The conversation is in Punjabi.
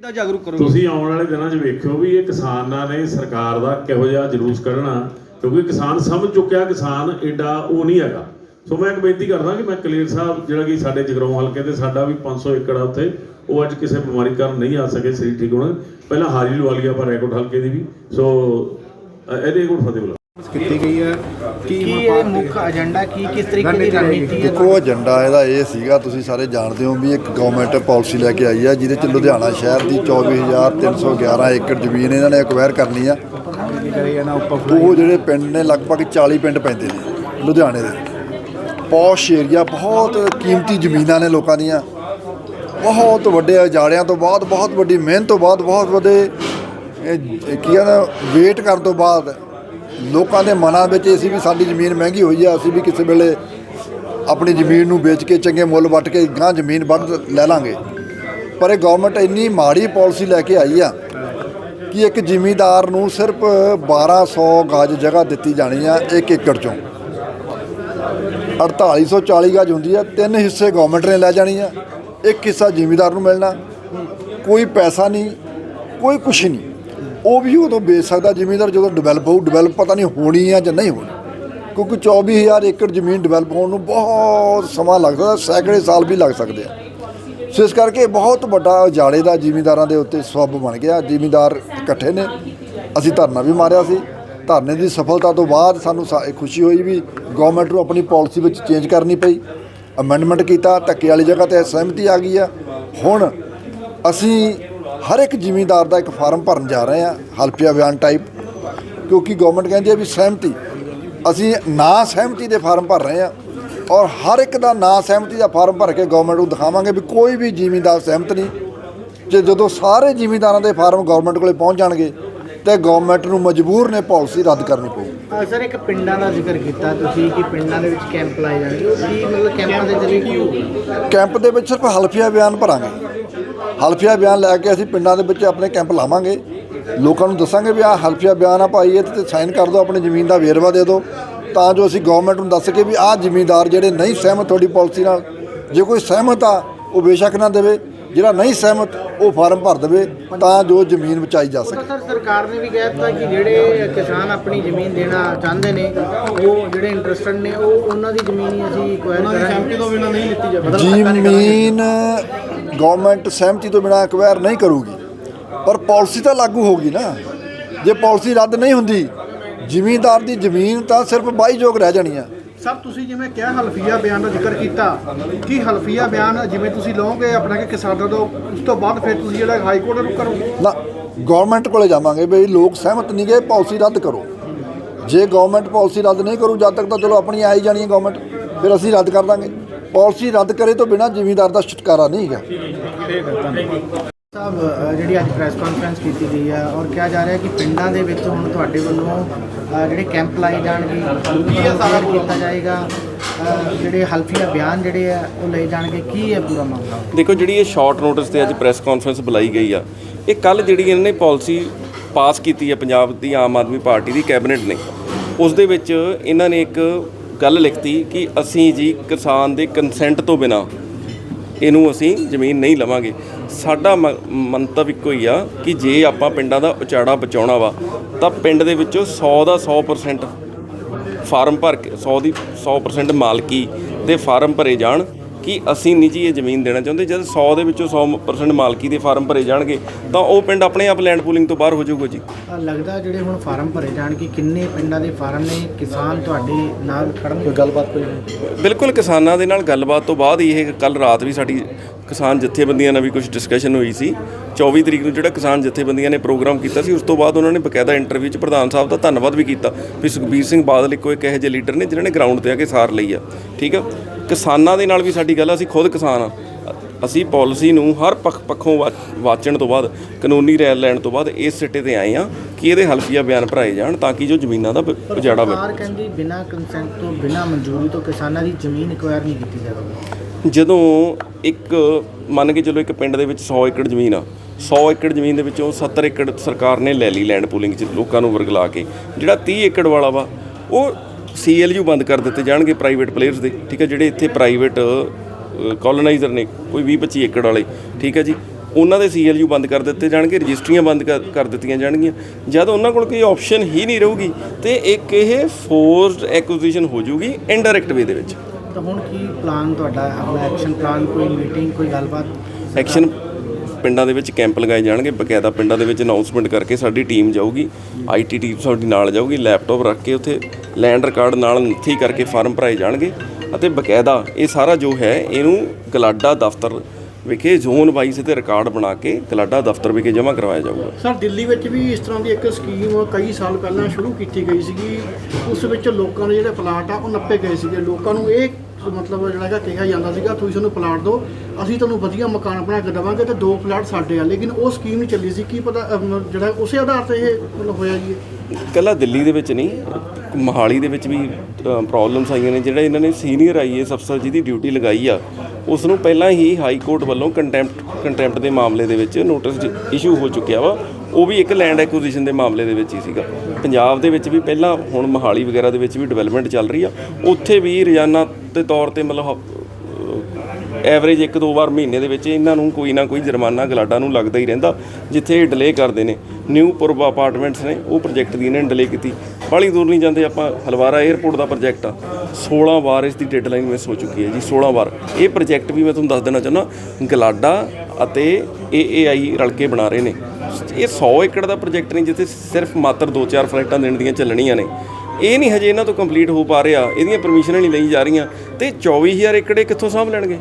ਦਾ ਜਾਗਰੂਕ ਕਰੋ ਤੁਸੀਂ ਆਉਣ ਵਾਲੇ ਦਿਨਾਂ 'ਚ ਵੇਖਿਓ ਵੀ ਇਹ ਕਿਸਾਨਾਂ ਨੇ ਸਰਕਾਰ ਦਾ ਕਿਹੋ ਜਿਹਾ ਜਲੂਸ ਕੱਢਣਾ, ਕਿਉਂਕਿ ਕਿਸਾਨ ਸਮਝ ਚੁੱਕਿਆ ਕਿਸਾਨ ਐਡਾ ਉਹ ਨਹੀਂ ਹੈਗਾ। ਸੋ ਮੈਂ ਇੱਕ ਬੇਨਤੀ ਕਰਦਾ ਕਿ ਮੈਂ ਕਲੀਅਰ ਸਾਹਿਬ, ਜਿਹੜਾ ਕਿ ਸਾਡੇ ਜਗਰਾਉਂ ਹਲਕੇ ਤੇ ਸਾਡਾ ਵੀ 500 ਏਕੜ ਆ ਉੱਥੇ, ਉਹ ਅੱਜ ਕਿਸੇ ਬਿਮਾਰੀ ਕਾਰਨ ਨਹੀਂ ਆ ਸਕੇ, ਸਰੀਰ ਠੀਕ ਹੋਣਾ। ਪਹਿਲਾਂ ਹਾਜ਼ਰੀ ਲਵਾ ਲਈ ਆਪਾਂ ਰੈਕੋਰਡ ਹਲਕੇ ਦੀ ਵੀ। ਸੋ ਇਹਦੇ ਕੋਲ ਫਤਿਹ ਬੁਲਾ ਕੀਤੀ ਗਈ ਹੈ? ਕੀ ਇਹ ਮੁੱਖ ਏਜੰਡਾ ਕੀ ਕਿਸ ਤਰੀਕੇ ਦੀ ਰਣਨੀਤੀ ਹੈ? ਦੇਖੋ ਏਜੰਡਾ ਇਹਦਾ ਇਹ ਸੀਗਾ ਤੁਸੀਂ ਸਾਰੇ ਜਾਣਦੇ ਹੋ ਵੀ ਇੱਕ ਗਵਰਨਮੈਂਟ ਪਾਲਿਸੀ ਲੈ ਕੇ ਆਈ ਹੈ ਜਿਹਦੇ ਚ ਲੁਧਿਆਣਾ ਸ਼ਹਿਰ ਦੀ 24311 ਏਕੜ ਜ਼ਮੀਨ ਇਹਨਾਂ ਨੇ ਐਕਵਾਇਰ ਕਰਨੀ ਆ। ਉਹ ਜਿਹੜੇ ਪਿੰਡ ਨੇ ਲਗਭਗ 40 ਪਿੰਡ ਪੈਂਦੇ ਨੇ ਲੁਧਿਆਣੇ ਦੇ। ਪੌਸ਼ ਏਰੀਆ ਬਹੁਤ ਕੀਮਤੀ ਜ਼ਮੀਨਾਂ ਨੇ ਲੋਕਾਂ ਦੀਆਂ। ਬਹੁਤ ਵੱਡੇ ਉਜਾੜਿਆਂ ਤੋਂ ਬਾਅਦ ਬਹੁਤ ਵੱਡੀ ਮਿਹਨਤ ਤੋਂ ਬਾਅਦ ਬਹੁਤ ਵੱਡੇ ਕੀ ਆ ਨਾ ਵੇਟ ਕਰਨ ਤੋਂ ਬਾਅਦ ਲੋਕਾਂ ਦੇ ਮਨਾਂ ਵਿੱਚ ਇਹ ਸੀ ਵੀ ਸਾਡੀ ਜ਼ਮੀਨ ਮਹਿੰਗੀ ਹੋਈ ਆ, ਅਸੀਂ ਵੀ ਕਿਸੇ ਵੇਲੇ ਆਪਣੀ ਜ਼ਮੀਨ ਨੂੰ ਵੇਚ ਕੇ ਚੰਗੇ ਮੁੱਲ ਵੱਟ ਕੇ ਗਾਂ ਜ਼ਮੀਨ ਵੱਧ ਲੈ ਲਾਂਗੇ। ਪਰ ਇਹ ਗਵਰਨਮੈਂਟ ਇੰਨੀ ਮਾੜੀ ਪਾਲਿਸੀ ਲੈ ਕੇ ਆਈ ਆ ਕਿ ਇੱਕ ਜ਼ਿਮੀਂਦਾਰ ਨੂੰ ਸਿਰਫ 1200 ਗਾਜ ਜਗ੍ਹਾ ਦਿੱਤੀ ਜਾਣੀ ਆ 1 ਏਕੜ ਚੋਂ। 4840 ਗਾਜ ਹੁੰਦੀ ਆ, ਤਿੰਨ ਹਿੱਸੇ ਗਵਰਨਮੈਂਟ ਨੇ ਲੈ ਜਾਣੀ ਆ, ਇੱਕ ਹਿੱਸਾ ਜ਼ਿਮੀਂਦਾਰ ਨੂੰ ਮਿਲਣਾ, ਕੋਈ ਪੈਸਾ ਨਹੀਂ, ਕੋਈ ਕੁਛ ਨਹੀਂ। ਉਹ ਵੀ ਉਦੋਂ ਵੇਚ ਸਕਦਾ ਜ਼ਿਮੀਂਦਾਰ ਜਦੋਂ ਡਿਵੈਲਪ ਹੋਊ ਡਿਵੈਲਪ ਪਤਾ ਨਹੀਂ ਹੋਣੀ ਆ ਜਾਂ ਨਹੀਂ ਹੋਣੀ। ਕਿਉਂਕਿ 24000 ਏਕੜ ਜ਼ਮੀਨ ਡਿਵੈਲਪ ਹੋਣ ਨੂੰ ਬਹੁਤ ਸਮਾਂ ਲੱਗਦਾ ਸੈਂਕੜੇ ਸਾਲ ਵੀ ਲੱਗ ਸਕਦੇ ਆ। ਸੋ ਇਸ ਕਰਕੇ ਬਹੁਤ ਵੱਡਾ ਉਜਾੜੇ ਦਾ ਜ਼ਿਮੀਂਦਾਰਾਂ ਦੇ ਉੱਤੇ ਸਬਬ ਬਣ ਗਿਆ। ਜ਼ਿਮੀਂਦਾਰ ਇਕੱਠੇ ਨੇ। ਅਸੀਂ ਧਰਨਾ ਵੀ ਮਾਰਿਆ ਸੀ। ਧਰਨੇ ਦੀ ਸਫਲਤਾ ਤੋਂ ਬਾਅਦ ਸਾਨੂੰ ਸਾ- ਖੁਸ਼ੀ ਹੋਈ ਵੀ ਗਵਰਨਮੈਂਟ ਨੂੰ ਆਪਣੀ ਪਾਲਿਸੀ ਵਿੱਚ ਚੇਂਜ ਕਰਨੀ ਪਈ। ਅਮੈਂਡਮੈਂਟ ਕੀਤਾ, ਧੱਕੇ ਵਾਲੀ ਜਗ੍ਹਾ ਤੇ ਸਹਿਮਤੀ ਆ ਗਈ ਆ। ਹੁਣ ਅਸੀਂ ਹਰ ਇੱਕ ਜ਼ਿਮੀਂਦਾਰ ਦਾ ਇੱਕ ਫਾਰਮ ਭਰਨ ਜਾ ਰਹੇ ਹਾਂ ਹਲਫੀਆ ਬਿਆਨ ਟਾਈਪ ਕਿਉਂਕਿ ਗਵਰਨਮੈਂਟ ਕਹਿੰਦੀ ਹੈ ਵੀ ਸਹਿਮਤੀ ਅਸੀਂ ਨਾ ਸਹਿਮਤੀ ਦੇ ਫਾਰਮ ਭਰ ਰਹੇ ਹਾਂ ਔਰ ਹਰ ਇੱਕ ਦਾ ਨਾ ਸਹਿਮਤੀ ਦਾ ਫਾਰਮ ਭਰ ਕੇ ਗਵਰਨਮੈਂਟ ਨੂੰ ਦਿਖਾਵਾਂਗੇ ਵੀ ਕੋਈ ਵੀ ਜ਼ਿਮੀਂਦਾਰ ਸਹਿਮਤ ਨਹੀਂ। ਜੇ ਜਦੋਂ ਸਾਰੇ ਜ਼ਿਮੀਂਦਾਰਾਂ ਦੇ ਫਾਰਮ ਗਵਰਨਮੈਂਟ ਕੋਲੇ ਪਹੁੰਚ ਜਾਣਗੇ ਤੇ ਗਵਰਨਮੈਂਟ ਨੂੰ ਮਜਬੂਰ ਨੇ ਪਾਲਿਸੀ ਰੱਦ ਕਰਨੀ ਪਊ। ਸਰ ਇੱਕ ਪਿੰਡਾਂ ਦਾ ਜ਼ਿਕਰ ਕੀਤਾ ਤੁਸੀਂ ਕਿ ਪਿੰਡਾਂ ਦੇ ਵਿੱਚ ਕੈਂਪ ਲਾਏ ਜਾਣਗੇ ਕੀ ਮਤਲਬ ਕੈਂਪਾਂ ਦੇ ਜ਼ਰੀਏ ਕੀ ਹੋਊਗਾ? ਕੈਂਪ ਦੇ ਵਿੱਚ ਸਿਰਫ ਹਲਫੀਆ ਬਿਆਨ ਭਰਾਂਗੇ। ਹਲਫੀਆ ਬਿਆਨ ਲੈ ਕੇ ਅਸੀਂ ਪਿੰਡਾਂ ਦੇ ਵਿੱਚ ਆਪਣੇ ਕੈਂਪ ਲਾਵਾਂਗੇ। ਲੋਕਾਂ ਨੂੰ ਦੱਸਾਂਗੇ ਵੀ ਆਹ ਹਲਫੀਆ ਬਿਆਨ ਆ ਭਾਈ ਇਹਦੇ ਤੇ ਸਾਈਨ ਕਰ ਦਿਓ, ਆਪਣੀ ਜ਼ਮੀਨ ਦਾ ਵੇਰਵਾ ਦੇ ਦਿਓ। ਤਾਂ ਜੋ ਅਸੀਂ ਗਵਰਨਮੈਂਟ ਨੂੰ ਦੱਸ ਸਕੀਏ ਵੀ ਆਹ ਜ਼ਿਮੀਂਦਾਰ ਜਿਹੜੇ ਨਹੀਂ ਸਹਿਮਤ ਤੁਹਾਡੀ ਪਾਲਿਸੀ ਨਾਲ, ਜੇ ਕੋਈ ਸਹਿਮਤ ਆ, ਉਹ ਬੇਸ਼ੱਕ ਨਾ ਦੇਵੇ। ਜਿਹੜਾ ਨਹੀਂ ਸਹਿਮਤ ਉਹ ਫਾਰਮ ਭਰ ਦੇਵੇ ਤਾਂ ਜੋ ਜ਼ਮੀਨ ਬਚਾਈ ਜਾ ਸਕੇ। ਸਰ ਸਰਕਾਰ ਨੇ ਵੀ ਕਹਿ ਦਿੱਤਾ ਕਿ ਜਿਹੜੇ ਕਿਸਾਨ ਆਪਣੀ ਜ਼ਮੀਨ ਦੇਣਾ ਚਾਹੁੰਦੇ ਨੇ ਉਹ ਜਿਹੜੇ ਇੰਟਰਸਟਡ ਨੇ ਉਹ ਉਹਨਾਂ ਦੀ ਜ਼ਮੀਨ ਹੀ ਅਸੀਂ ਐਕਵਾਇਰ ਕਰਾਂਗੇ। ਸਹਿਮਤੀ ਤੋਂ ਬਿਨਾਂ ਨਹੀਂ ਲਿੱਤੀ ਜਾਵੇ। ਜ਼ਮੀਨ ਗਵਰਨਮੈਂਟ ਸਹਿਮਤੀ ਤੋਂ ਬਿਨਾਂ ਐਕਵਾਇਰ ਨਹੀਂ ਕਰੂਗੀ। ਪਰ ਪਾਲਿਸੀ ਤਾਂ ਲਾਗੂ ਹੋਗੀ ਨਾ। ਜੇ ਪਾਲਿਸੀ ਰੱਦ ਨਹੀਂ ਹੁੰਦੀ ਜ਼ਿਮੀਂਦਾਰ ਦੀ ਜ਼ਮੀਨ ਤਾਂ ਸਿਰਫ ਬਾਈਯੋਗ ਰਹਿ ਜਾਣੀ ਆ। ਸਰ ਤੁਸੀਂ ਜਿਵੇਂ ਕਿਹਾ, ਹਲਫੀਆ ਬਿਆਨ ਦਾ ਜ਼ਿਕਰ ਕੀਤਾ। ਕੀ ਹਲਫੀਆ ਬਿਆਨ, ਜਿਵੇਂ ਤੁਸੀਂ ਲਓਗੇ ਆਪਣਾ ਕਿ ਕਿਸਾਨਾਂ ਤੋਂ, ਉਸ ਤੋਂ ਬਾਅਦ ਫਿਰ ਤੁਸੀਂ ਜਿਹੜਾ ਹਾਈ ਕੋਰਟ ਨੂੰ ਕਰੋਗੇ? ਨਾ ਗਵਰਨਮੈਂਟ ਕੋਲੇ ਜਾਵਾਂਗੇ ਵੀ ਲੋਕ ਸਹਿਮਤ ਨਹੀਂ ਗਏ ਪਾਲਿਸੀ ਰੱਦ ਕਰੋ। ਜੇ ਗਵਰਨਮੈਂਟ ਪਾਲਿਸੀ ਰੱਦ ਨਹੀਂ ਕਰੂ, ਜਦ ਤੱਕ ਤਾਂ ਚਲੋ ਆਪਣੀ ਆਈ ਜਾਣੀ ਹੈ ਗਵਰਨਮੈਂਟ ਫਿਰ ਅਸੀਂ ਰੱਦ ਕਰ ਦਾਂਗੇ। ਪਾਲਿਸੀ ਰੱਦ ਕਰੇ ਤੋਂ ਬਿਨਾਂ ਜ਼ਿਮੀਂਦਾਰ ਦਾ ਛੁਟਕਾਰਾ ਨਹੀਂ ਹੈਗਾ। ਸਾਹਿਬ ਜਿਹੜੀ ਅੱਜ ਪ੍ਰੈਸ ਕਾਨਫਰੰਸ ਕੀਤੀ ਗਈ ਹੈ ਔਰ ਕਿਹਾ ਜਾ ਰਿਹਾ ਕਿ ਪਿੰਡਾਂ ਦੇ ਵਿੱਚ ਹੁਣ ਤੁਹਾਡੇ ਵੱਲੋਂ ਜਿਹੜੇ ਕੈਂਪ ਲਾਏ ਜਾਣਗੇ, ਕੀ ਅਸਾਰ ਕੀਤਾ ਜਾਏਗਾ? ਜਿਹੜੇ ਹਲਫੀਆ ਬਿਆਨ ਜਿਹੜੇ ਆ, ਉਹ ਲਏ ਜਾਣਗੇ। ਕੀ ਹੈ ਪੂਰਾ ਮਾਮਲਾ? ਦੇਖੋ, ਜਿਹੜੀ ਇਹ ਸ਼ਾਰਟ ਨੋਟਿਸ ਤੇ ਅੱਜ ਪ੍ਰੈਸ ਕਾਨਫਰੰਸ ਬੁਲਾਈ ਗਈ ਆ, ਇਹ ਕੱਲ ਜਿਹੜੀ ਇਹਨਾਂ ਨੇ ਪਾਲਿਸੀ ਪਾਸ ਕੀਤੀ ਹੈ ਪੰਜਾਬ ਦੀ ਆਮ ਆਦਮੀ ਪਾਰਟੀ ਦੀ ਕੈਬਨਿਟ ਨੇ ਉਸ ਦੇ ਵਿੱਚ ਇਹਨਾਂ ਨੇ ਇੱਕ ਗੱਲ ਲਿਖਤੀ ਕਿ ਅਸੀਂ ਜੀ ਕਿਸਾਨ ਦੇ ਕੰਸੈਂਟ ਤੋਂ ਬਿਨਾ ਇਹਨੂੰ ਅਸੀਂ ਜ਼ਮੀਨ ਨਹੀਂ ਲਵਾਂਗੇ। ਸਾਡਾ ਮ- ਮੰਤਵ ਇੱਕੋ ਹੀ ਆ ਕਿ ਜੇ ਆਪਾਂ ਪਿੰਡਾਂ ਦਾ ਉਚਾੜਾ ਬਚਾਉਣਾ ਵਾ, ਤਾਂ ਪਿੰਡ ਦੇ ਵਿੱਚੋਂ 100 ਦਾ 100% ਫਾਰਮ ਭਰ ਕੇ 100 ਦੀ 100% ਮਾਲਕੀ ਦੇ ਫਾਰਮ ਭਰੇ ਜਾਣ। ਕਿ ਅਸੀਂ ਨਹੀਂ ਜੀ ਇਹ ਜ਼ਮੀਨ ਦੇਣਾ ਚਾਹੁੰਦੇ। ਜਦ 100 ਦੇ ਵਿੱਚੋਂ 100% ਮਾਲਕੀ ਦੇ ਫਾਰਮ ਭਰੇ ਜਾਣਗੇ ਤਾਂ ਉਹ ਪਿੰਡ ਆਪਣੇ ਆਪ ਲੈਂਡ ਪੂਲਿੰਗ ਤੋਂ ਬਾਹਰ ਹੋ ਜਾਊਗਾ ਜੀ। ਲੱਗਦਾ ਜਿਹੜੇ ਹੁਣ ਫਾਰਮ ਭਰੇ ਜਾਣਗੇ ਕਿੰਨੇ ਪਿੰਡਾਂ ਦੇ ਫਾਰਮ ਨੇ ਕਿਸਾਨ ਤੁਹਾਡੇ ਨਾਲ ਖੜਨਗੇ ਗੱਲਬਾਤ ਕੋਈ ਬਿਲਕੁਲ ਕਿਸਾਨਾਂ ਦੇ ਨਾਲ ਗੱਲਬਾਤ ਤੋਂ ਬਾਅਦ ਹੀ ਇਹ ਕੱਲ ਰਾਤ ਵੀ ਸਾਡੀ ਕਿਸਾਨ ਜਥੇਬੰਦੀਆਂ ਨਾਲ ਵੀ ਕੁਝ ਡਿਸਕਸ਼ਨ ਹੋਈ ਸੀ। 24 ਤਰੀਕ ਨੂੰ ਜਿਹੜਾ ਕਿਸਾਨ ਜਥੇਬੰਦੀਆਂ ਨੇ ਪ੍ਰੋਗਰਾਮ ਕੀਤਾ ਸੀ ਉਸ ਤੋਂ ਬਾਅਦ ਉਹਨਾਂ ਨੇ ਬਕਾਇਦਾ ਇੰਟਰਵਿਊ 'ਚ ਪ੍ਰਧਾਨ ਸਾਹਿਬ ਦਾ ਧੰਨਵਾਦ ਵੀ ਕੀਤਾ। ਵੀ ਸੁਖਬੀਰ ਸਿੰਘ ਬਾਦਲ ਇੱਕੋ ਇੱਕ ਇਹੋ ਜਿਹੇ ਲੀਡਰ ਨੇ ਜਿਨ੍ਹਾਂ ਨੇ ਗਰਾਊਂਡ ਤੇ ਆ ਕੇ ਸਾਰ ਲਈ ਆ। ਠੀਕ ਆ? ਕਿਸਾਨਾਂ ਦੇ ਨਾਲ ਵੀ ਸਾਡੀ ਗੱਲ ਆ, ਅਸੀਂ ਖੁਦ ਕਿਸਾਨ ਆ। ਅਸੀਂ ਪਾਲਿਸੀ ਨੂੰ ਹਰ ਪੱਖ ਪੱਖੋਂ ਵਾ- ਵਾਚਣ ਤੋਂ ਬਾਅਦ ਕਾਨੂੰਨੀ ਰਾਇ ਲੈਣ ਤੋਂ ਬਾਅਦ ਇਸ ਸਿੱਟੇ ਤੇ ਆਏ ਆ ਕਿ ਇਹਦੇ ਹਲਫੀਆ ਬਿਆਨ ਭਰਾਏ ਜਾਣ ਤਾਂ ਕਿ ਜੋ ਜ਼ਮੀਨਾਂ ਦਾ ਉਜਾੜਾ ਵੇ ਸਰਕਾਰ ਕਹਿੰਦੀ ਬਿਨਾਂ ਕੰਸੈਂਟ ਤੋਂ ਬਿਨਾਂ ਮਨਜ਼ੂਰੀ ਤੋਂ ਕਿਸਾਨਾਂ ਦੀ ਜ਼ਮੀਨ ਐਕਵਾਇਰ ਨਹੀਂ ਕੀਤੀ ਜਾਵੇਗੀ। ਜਦੋਂ ਇੱਕ ਮੰਨ ਕੇ ਚਲੋ ਇੱਕ ਪਿੰਡ ਦੇ ਵਿੱਚ 100 ਏਕੜ ਜ਼ਮੀਨ ਆ 100 ਏਕੜ ਜ਼ਮੀਨ ਦੇ ਵਿੱਚੋਂ 70 ਏਕੜ ਸਰਕਾਰ ਨੇ ਲੈ ਲਈ ਲੈਂਡ ਪੂਲਿੰਗ 'ਚ ਲੋਕਾਂ ਨੂੰ ਵਰਗਲਾ ਕੇ। ਜਿਹੜਾ 30 ਏਕੜ ਵਾਲਾ ਵਾ ਉਹ ਸੀਐਲਯੂ ਬੰਦ ਕਰ ਦਿੱਤੇ ਜਾਣਗੇ ਪ੍ਰਾਈਵੇਟ ਪਲੇਅਰਸ ਦੇ। ਠੀਕ ਹੈ ਜਿਹੜੇ ਇੱਥੇ ਪ੍ਰਾਈਵੇਟ ਕਾਲੋਨਾਈਜ਼ਰ ਨੇ ਕੋਈ 20 25 ਏਕੜ ਵਾਲੇ। ਠੀਕ ਹੈ ਜੀ ਉਹਨਾਂ ਦੇ ਸੀਐਲਯੂ ਬੰਦ ਕਰ ਦਿੱਤੇ ਜਾਣਗੇ ਰਜਿਸਟਰੀਆਂ ਬੰਦ ਕਰ ਦਿੱਤੀਆਂ ਜਾਣਗੀਆਂ। ਜਦ ਉਹਨਾਂ ਕੋਲ ਕੋਈ ਆਪਸ਼ਨ ਹੀ ਨਹੀਂ ਰਹੂਗੀ ਤੇ ਇੱਕ ਇਹ ਫੋਰਸਡ ਐਕੁਜੀਸ਼ਨ ਹੋ ਜਾਊਗੀ ਇਨਡਾਇਰੈਕਟ ਵੇ ਦੇ ਵਿੱਚ। ਤਾਂ ਹੁਣ ਕੀ ਪਲਾਨ ਤੁਹਾਡਾ? ਆਪਣਾ ਐਕਸ਼ਨ ਪਲਾਨ ਕੋਈ ਮੀਟਿੰਗ ਕੋਈ ਗੱਲਬਾਤ? ਐਕਸ਼ਨ ਪਿੰਡਾਂ ਦੇ ਵਿੱਚ ਕੈਂਪ ਲਗਾਏ ਜਾਣਗੇ, ਬਕਾਇਦਾ ਪਿੰਡਾਂ ਦੇ ਵਿੱਚ ਅਨਾਉਂਸਮੈਂਟ ਕਰਕੇ ਸਾਡੀ ਟੀਮ ਜਾਊਗੀ ਆਈਟੀ ਟੀਮ ਸਾਡੀ ਨਾਲ ਜਾਊਗੀ ਲੈਪਟਾਪ ਰੱਖ ਕੇ ਉੱਥੇ ਲੈਂਡ ਰਿਕਾਰਡ ਨਾਲ ਨੱਥੀ ਕਰਕੇ ਫਾਰਮ ਭਰਾਏ ਜਾਣਗੇ ਅਤੇ ਬਕਾਇਦਾ ਇਹ ਸਾਰਾ ਜੋ ਹੈ, ਇਹਨੂੰ ਗਲਾਡਾ ਦਫ਼ਤਰ ਵਿਖੇ ਜ਼ੋਨ ਵਾਈਜ਼ ਤੇ ਰਿਕਾਰਡ ਬਣਾ ਕੇ ਗਲਾਡਾ ਦਫ਼ਤਰ ਵਿਖੇ ਜਮ੍ਹਾਂ ਕਰਵਾਇਆ ਜਾਊਗਾ। ਸਰ, ਦਿੱਲੀ ਵਿੱਚ ਵੀ ਇਸ ਤਰ੍ਹਾਂ ਦੀ ਇੱਕ ਸਕੀਮ ਕਈ ਸਾਲ ਪਹਿਲਾਂ ਸ਼ੁਰੂ ਕੀਤੀ ਗਈ ਸੀਗੀ, ਉਸ ਵਿੱਚ ਲੋਕਾਂ ਦੇ ਜਿਹੜੇ ਪਲਾਟ ਆ, ਉਹ ਨੱਪੇ ਗਏ ਸੀਗੇ। ਲੋਕਾਂ ਨੂੰ ਇਹ ਮਤਲਬ ਜਿਹੜਾ ਹੈਗਾ ਕਿਹਾ ਜਾਂਦਾ ਸੀਗਾ ਤੁਸੀਂ ਸਾਨੂੰ ਪਲਾਟ ਦਿਓ ਅਸੀਂ ਤੁਹਾਨੂੰ ਵਧੀਆ ਮਕਾਨ ਬਣਾ ਕੇ ਦੇਵਾਂਗੇ ਤੇ ਦੋ ਪਲਾਟ ਸਾਡੇ ਆ। ਲੇਕਿਨ ਉਹ ਸਕੀਮ ਨਹੀਂ ਚੱਲੀ ਸੀ ਕੀ ਪਤਾ ਅਮ, ਜਿਹੜਾ ਉਸੇ ਆਧਾਰ ਤੇ ਇਹ ਮਤਲਬ ਹੋਇਆ ਜੀ? ਇਹ? ਕੱਲਾ ਦਿੱਲੀ ਦੇ ਵਿੱਚ ਨਹੀਂ ਮੋਹਾਲੀ ਦੇ ਵਿੱਚ ਵੀ ਪ੍ਰੋਬਲਮਸ ਆਈਆਂ ਨੇ। ਜਿਹੜਾ ਇਹਨਾਂ ਨੇ ਸੀਨੀਅਰ ਆਈਏਐਸ ਅਫਸਰ ਜਿਹਦੀ ਡਿਊਟੀ ਲਗਾਈ ਆ ਉਸ ਨੂੰ ਪਹਿਲਾਂ ਹੀ ਹਾਈ ਕੋਰਟ ਵੱਲੋਂ ਕੰਟੈਂਪਟ ਕੰਟੈਂਪਟ ਦੇ ਮਾਮਲੇ ਦੇ ਵਿੱਚ ਨੋਟਿਸ ਇਸ਼ੂ ਹੋ ਚੁੱਕਿਆ ਵਾ। ਉਹ ਵੀ ਇੱਕ ਲੈਂਡ ਐਕੁਜੀਸ਼ਨ ਦੇ ਮਾਮਲੇ ਦੇ ਵਿੱਚ ਹੀ ਸੀਗਾ। ਪੰਜਾਬ ਦੇ ਵਿੱਚ ਵੀ ਪਹਿਲਾਂ ਹੁਣ ਮੋਹਾਲੀ ਵਗੈਰਾ ਦੇ ਵਿੱਚ ਵੀ ਡਿਵੈਲਪਮੈਂਟ ਚੱਲ ਰਹੀ ਆ। ਉੱਥੇ ਵੀ ਰੋਜ਼ਾਨਾ ਦੇ ਤੌਰ ਤੇ ਮਤਲਬ ਐਵਰੇਜ ਇੱਕ ਦੋ ਵਾਰ ਮਹੀਨੇ ਦੇ ਵਿੱਚ ਇਹਨਾਂ ਨੂੰ ਕੋਈ ਨਾ ਕੋਈ ਜੁਰਮਾਨਾ ਗਲਾਡਾ ਨੂੰ ਲੱਗਦਾ ਹੀ ਰਹਿੰਦਾ, ਜਿੱਥੇ ਇਹ ਡਿਲੇ ਕਰਦੇ ਨੇ। ਨਿਊ ਪੁਰਬ ਅਪਾਰਟਮੈਂਟਸ ਨੇ, ਉਹ ਪ੍ਰੋਜੈਕਟ ਦੀ ਇਹਨਾਂ ਨੇ ਡਿਲੇ ਕੀਤੀ। ਬਾਹਲੀ ਦੂਰ ਨਹੀਂ ਜਾਂਦੇ ਆਪਾਂ, ਹਲਵਾਰਾ 에ਅਰਪੋਰਟ ਦਾ ਪ੍ਰੋਜੈਕਟ ਆ। 16 ਵਾਰ ਇਸ ਦੀ ਡੈਡਲਾਈਨ ਮਿਸ ਹੋ ਚੁੱਕੀ ਹੈ ਜੀ 16 ਵਾਰ। ਇਹ ਪ੍ਰੋਜੈਕਟ ਵੀ ਮੈਂ ਤੁਹਾਨੂੰ ਦੱਸ ਦੇਣਾ ਚਾਹੁੰਦਾ, ਗਲਾਡਾ ਅਤੇ ਏਏਆਈ ਰਲ ਕੇ ਬਣਾ ਰਹੇ ਨੇ। ਇਹ 100 ਏਕੜ ਦਾ ਪ੍ਰੋਜੈਕਟ ਨਹੀਂ ਜਿੱਥੇ ਸਿਰਫ ਮਾਤਰ 2-4 ਫਲਾਈਟਾਂ ਦਿਨ ਦੀਆਂ ਚੱਲਣੀਆਂ ਨੇ। ਇਹ ਨਹੀਂ ਹਜੇ ਇਹਨਾਂ ਤੋਂ ਕੰਪਲੀਟ ਹੋ ਪਾ ਰਿਹਾ। ਇਹਦੀਆਂ ਪਰਮਿਸ਼ਨਾਂ ਨਹੀਂ ਲਈ ਜਾ ਰਹੀਆਂ। ਤੇ 24000 ਏਕੜ ਇਹ ਕਿੱਥੋਂ ਸਾਂਭ ਲੈਣਗੇ?